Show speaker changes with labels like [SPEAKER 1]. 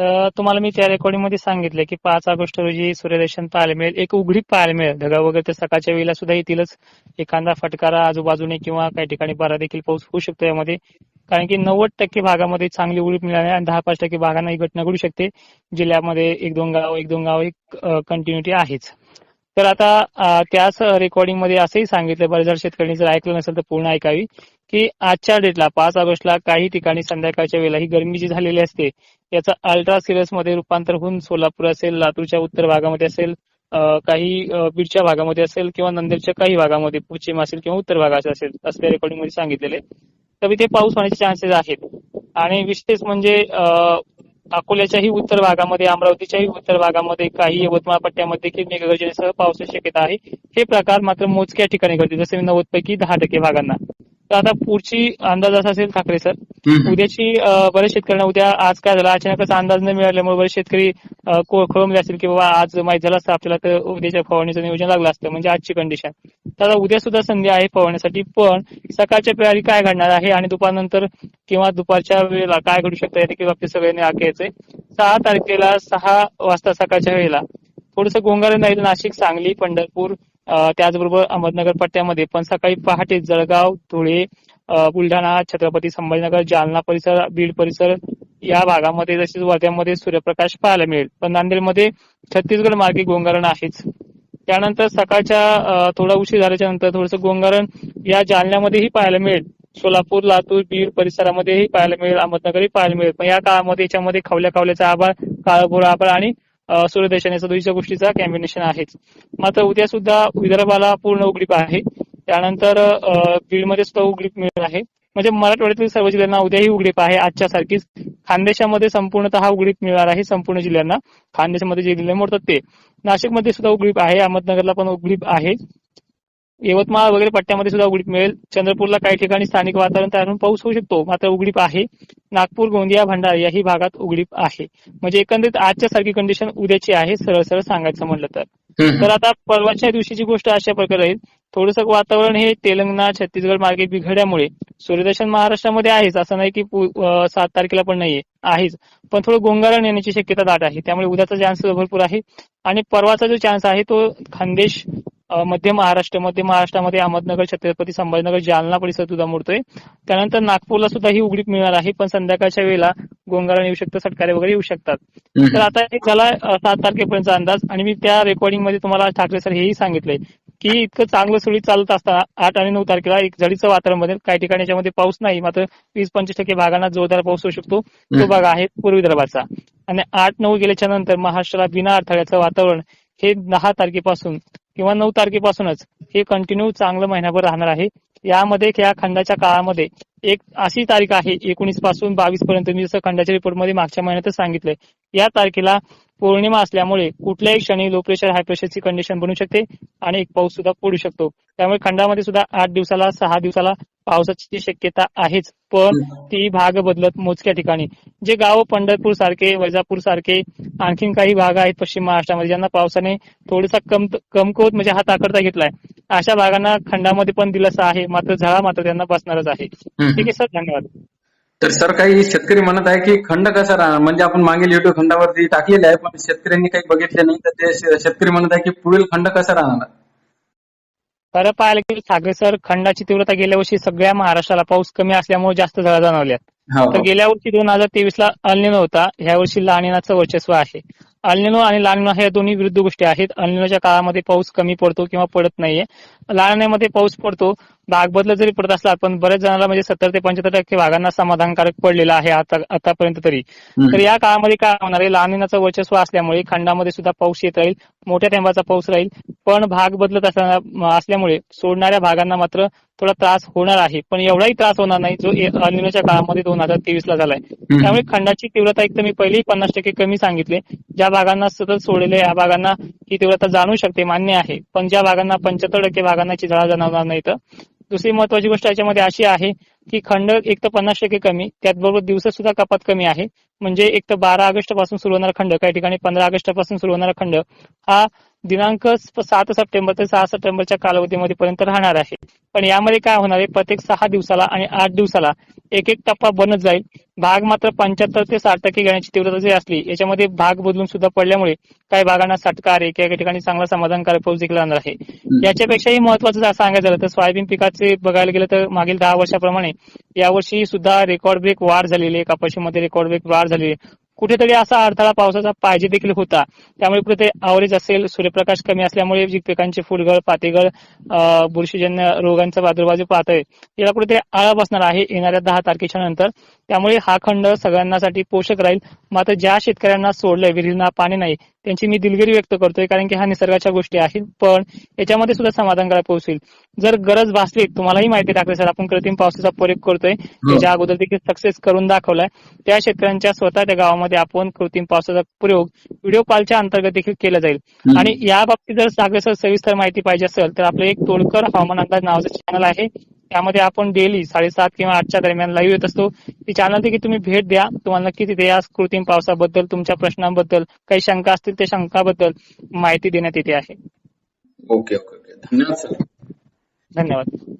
[SPEAKER 1] तर तुम्हाला मी त्या रेकॉर्डिंगमध्ये सांगितलं की पाच ऑगस्ट रोजी सूर्यदर्शन पाहायला मिळेल एक उघडी पाहायला मिळेल ढगा वगैरे तर सकाळच्या वेळेला सुद्धा येतीलच. एखादा फटकारा आजूबाजूने किंवा काही ठिकाणी बरा देखील पाऊस होऊ शकतो यामध्ये. कारण की नव्वद टक्के भागामध्ये चांगली उघडीप मिळाली आणि दहा पाच टक्के भागांना ही घटना घडू शकते. जिल्ह्यामध्ये एक दोन गाव एक दोन गाव एक कंटिन्युटी आहेच. तर आता त्याच रेकॉर्डिंगमध्ये असंही सांगितलं बरं जर शेतकऱ्यांनी जर ऐकलं नसेल तर पूर्ण ऐकावी की आजच्या डेटला पाच ऑगस्टला काही ठिकाणी संध्याकाळच्या वेळेला ही गरमी जी झालेली असते याचा अल्ट्रा सिरियसमध्ये रूपांतर होऊन सोलापूर असेल लातूरच्या उत्तर भागामध्ये असेल काही बीडच्या भागामध्ये असेल किंवा नंदेडच्या काही भागामध्ये पश्चिम असेल किंवा उत्तर भागात असेल असं रेकॉर्डिंगमध्ये सांगितलेले तर इथे पाऊस होण्याचे चान्सेस आहेत. आणि विशेष म्हणजे अकोल्याच्याही उत्तर भागामध्ये अमरावतीच्याही उत्तर भागामध्ये काही यवतमाळ पट्ट्यामध्ये देखील मेघगर्जनेसह पावसाची शक्यता आहे. हे प्रकार मात्र मोजक्या ठिकाणी घडतील जसे नव्वद पैकी दहा टक्के भागांना. तर आता पुढची अंदाज असा असेल ठाकरे सर. उद्याची बऱ्याच शेतकऱ्यांना उद्या आज काय झालं? अचानकच अंदाज न मिळाल्यामुळे बरेच शेतकरी खोळंबले असतील की बाबा आज माहीत झालं असतं आपल्याला तर उद्याच्या फवारणीचं नियोजन लागलं असतं म्हणजे आजची कंडिशन तर आता उद्या सुद्धा संधी आहे फवारण्यासाठी पण सकाळच्या वेळी काय घडणार आहे आणि दुपारनंतर किंवा दुपारच्या वेळेला काय घडू शकतं या देखील बाबतीत सगळ्यांनी आखेयचंय सहा तारखेला सहा वाजता सकाळच्या वेळेला थोडस गोंगार राहील नाशिक सांगली पंढरपूर त्याचबरोबर अहमदनगर पट्ट्यामध्ये पण सकाळी पहाटे जळगाव धुळे बुलढाणा छत्रपती संभाजीनगर जालना परिसर बीड परिसर या भागामध्ये तसेच वर्ध्यामध्ये सूर्यप्रकाश पाहायला मिळेल. पण नांदेडमध्ये छत्तीसगड मार्गे गोंगारण आहेच. त्यानंतर सकाळच्या थोडा उशीर झाल्याच्यानंतर थोडस गोंगारण या जालन्यामध्येही पाहायला मिळेल. सोलापूर लातूर बीड परिसरामध्येही पाहायला मिळेल अहमदनगरही पाहायला मिळेल. पण या काळामध्ये याच्यामध्ये खावल्या खावल्याचा आभाळ काळभोर आभाळ आणि सूर्यदेशाने सूर्यदर्शनाच्या दोन्हीच्या गोष्टीचा कॉम्बिनेशन आहेच. मात्र उद्या सुद्धा विदर्भाला पूर्ण उघडीप आहे. त्यानंतर बीडमध्ये सुद्धा उघडीप मिळत आहे. म्हणजे मराठवाड्यातील सर्व जिल्ह्यांना उद्याही उघडीप आहे. आजच्या सारखीच खानदेशामध्ये संपूर्णतः उघडीप मिळणार आहे संपूर्ण जिल्ह्यांना. खानदेशामध्ये जे जिल्हे मोडतात ते. नाशिकमध्ये सुद्धा उघडीप आहे. अहमदनगरला पण उघडीप आहे. यवतमाळ वगैरे पट्ट्यामध्ये सुद्धा उघडीप मिळेल. चंद्रपूरला काही ठिकाणी स्थानिक वातावरण तयार होऊन पाऊस होऊ शकतो. मात्र उघडीप आहे. नागपूर गोंदिया भंडारा याही भागात उघडीप आहे. म्हणजे एकंदरीत आजच्या सारखी कंडिशन उद्याची आहे सरळ सरळ सांगायचं म्हटलं तर. तर आता परवाच्या दिवशीची गोष्ट अशा प्रकारे राहील थोडंसं वातावरण हे तेलंगणा छत्तीसगड मार्गे बिघडल्यामुळे सूर्यदर्शन महाराष्ट्रामध्ये आहेच. असं नाही की सात तारखेला पण नाहीये. आहेच. पण थोडं गोंगारण येण्याची शक्यता दाट आहे. त्यामुळे उद्याचा चान्स भरपूर आहे. आणि परवाचा जो चान्स आहे तो खानदेश मध्य महाराष्ट्र मध्य महाराष्ट्रामध्ये अहमदनगर छत्रपती संभाजीनगर जालना परिसर सुद्धा मोडतोय त्यानंतर नागपूरला सुद्धा ही उघडीप मिळणार आहे पण संध्याकाळच्या वेळेला गोंगारण येऊ शकतं सटकारे वगैरे येऊ शकतात. तर आता एक झाला सात तारखेपर्यंतचा अंदाज आणि मी त्या रेकॉर्डिंगमध्ये तुम्हाला ठाकरे सर हेही सांगितलंय की इतकं चांगलं सुरळीत चालत असताना आठ आणि नऊ तारखेला एक झडीचं वातावरण बनेल काही ठिकाणी याच्यामध्ये पाऊस नाही मात्र वीस पंचवीस टक्के भागांना जोरदार पाऊस होऊ शकतो तो. भाग आहे पूर्व विदर्भाचा आणि आठ नऊ गेल्याच्यानंतर महाराष्ट्राला बिना अडथळ्याचं वातावरण हे दहा तारखेपासून किंवा नऊ तारखेपासूनच हे कंटिन्यू चांगलं महिनाभर राहणार आहे. यामध्ये या खंडाच्या काळामध्ये एक अशी तारीख आहे एकोणीसपासून बावीस पर्यंत मी जसं खंडाच्या रिपोर्टमध्ये मागच्या महिन्यातच सांगितलंय. या तारखेला पौर्णिमा असल्यामुळे कुठल्याही क्षणी लो प्रेशर हाय प्रेशरची कंडिशन बनू शकते आणि एक पाऊस सुद्धा पडू शकतो. त्यामुळे खंडामध्ये सुद्धा आठ दिवसाला सहा दिवसाला पावसाची शक्यता आहेच. पण ती भाग बदलत मोजक्या ठिकाणी. जे गाव पंढरपूर सारखे वैजापूर सारखे आणखीन काही भाग आहेत पश्चिम महाराष्ट्रामध्ये ज्यांना पावसाने थोडासा कम कमकुवत म्हणजे हात आकडता घेतलाय. अशा भागांना खंडामध्ये पण दिलासा आहे मात्र झळा मात्र त्यांना बसणारच आहे. ठीक आहे सर धन्यवाद.
[SPEAKER 2] तर सर काही शेतकरी म्हणत आहे की खंड कसा राहणार? म्हणजे आपण मागील युट्यूब खंडावरती टाकलेले आहे पण शेतकऱ्यांनी काही बघितले नाही तर ते शेतकरी म्हणत आहे की पुढील खंड कसा राहणार?
[SPEAKER 1] खरं पाहायला गेलं ठाकरे सर खंडाची तीव्रता गेल्या वर्षी सगळ्या महाराष्ट्राला पाऊस कमी असल्यामुळे जास्त झळा जाणवल्यात.
[SPEAKER 2] हो,
[SPEAKER 1] तर. गेल्या वर्षी दोन हजार तेवीस ला अल्निनो होता. ह्या वर्षी लानिनाचं वर्चस्व आहे. अल्निनो आणि लानिनो ह्या दोन्ही विरुद्ध गोष्टी आहेत. अल्निनोच्या काळामध्ये पाऊस कमी पडतो किंवा पडत नाहीये. लानिनामध्ये पाऊस पडतो भाग बदल जरी पडत असला पण बऱ्याच जणांना म्हणजे सत्तर ते पंच्याहत्तर टक्के भागांना समाधानकारक पडलेला आहे आता आतापर्यंत तरी. तर या काळामध्ये काय होणार आहे? लानिनाचं वर्चस्व असल्यामुळे खंडामध्ये सुद्धा पाऊस येत राहील. मोठ्या थेंबाचा पाऊस राहील. पण भाग बदलत असताना असल्यामुळे सोडणाऱ्या भागांना मात्र थोडा त्रास होणार आहे. पण एवढाही त्रास होणार नाही जो अनिलोच्या काळामध्ये दोन हजार तेवीस ला झालाय. त्यामुळे खंडाची तीव्रता एक तर मी पहिलेही पन्नास टक्के कमी सांगितले. ज्या भागांना सतत सोडलेले या भागांना ही तीव्रता जाणू शकते मान्य आहे. पण ज्या भागांना पंच्याहत्तर टक्के भागांना ची झळा जाणवणार नाही तर. दुसरी महत्वाची गोष्ट याच्यामध्ये अशी आहे की खंड एक तर पन्नास टक्के कमी त्याचबरोबर दिवस सुद्धा कपात कमी आहे. म्हणजे एक तर बारा ऑगस्टपासून सुरू होणारा खंड काही ठिकाणी पंधरा ऑगस्टपासून सुरू होणारा खंड हा दिनांक सात सप्टेंबर ते सहा सप्टेंबरच्या कालावधीमध्ये पर्यंत राहणार आहे. पण यामध्ये काय होणार आहे? प्रत्येक सहा दिवसाला आणि आठ दिवसाला एक एक टप्पा बनत जाईल. भाग मात्र पंच्याहत्तर ते साठ टक्के घेण्याची तीव्रता जी असली याच्यामध्ये भाग बदलून सुद्धा पडल्यामुळे काही भागांना सटकार आहे काही ठिकाणी चांगला समाधानकारक पाऊस देखील राहणार आहे. याच्यापेक्षाही महत्वाचं सांगायचं झालं तर सोयाबीन पिकाचे बघायला गेलं तर मागील दहा वर्षाप्रमाणे यावर्षी सुद्धा रेकॉर्ड ब्रेक वाढ झालेली आहे. कपाशीमध्ये रेकॉर्ड ब्रेक वाढ झालेली आहे. कुठेतरी असा अडथळा पावसाचा पाहिजे देखील होता. त्यामुळे कुठे आवरेज असेल सूर्यप्रकाश कमी असल्यामुळे जी पिकांची फुलगळ पातेगळ बुरशीजन्य रोगांचा प्रादुर्भाव पाहतोय याला कुठेतरी आळा बसणार आहे येणाऱ्या दहा तारखेच्या नंतर. त्यामुळे हा खंड सगळ्यांसाठी पोषक राहील. मात्र ज्या शेतकऱ्यांना सोडलंय विहिरींना पाणी नाही त्यांची मी दिलगिरी व्यक्त करतोय कारण की हा निसर्गाच्या गोष्टी आहेत. पण याच्यामध्ये सुद्धा समाधानकारक पोहोचेल. जर गरज भासली तुम्हालाही माहिती टाकली सर आपण कृत्रिम पावसाचा प्रयोग करतोय त्याच्या अगोदर देखील सक्सेस करून दाखवलाय त्या शेतकऱ्यांच्या स्वतःच्या गावामध्ये आपण कृत्रिम पावसाचा प्रयोग व्हिडिओ कॉलच्या अंतर्गत देखील केला जाईल. आणि या बाबतीत जर सविस्तर माहिती पाहिजे असेल तर आपलं एक तोडकर हवामान अंदाज नावाचं चॅनल आहे. त्यामध्ये आपण डेली साडेसात किंवा आठच्या दरम्यान लाईव्ह येत असतो. ती चॅनल देखील तुम्ही भेट द्या. तुम्हाला नक्की तिथे या कृत्रिम पावसाबद्दल तुमच्या प्रश्नांबद्दल काही शंका असतील त्या शंकाबद्दल माहिती देण्यात येते आहे.
[SPEAKER 2] Okay okay okay. धन्यवाद सर.
[SPEAKER 1] धन्यवाद.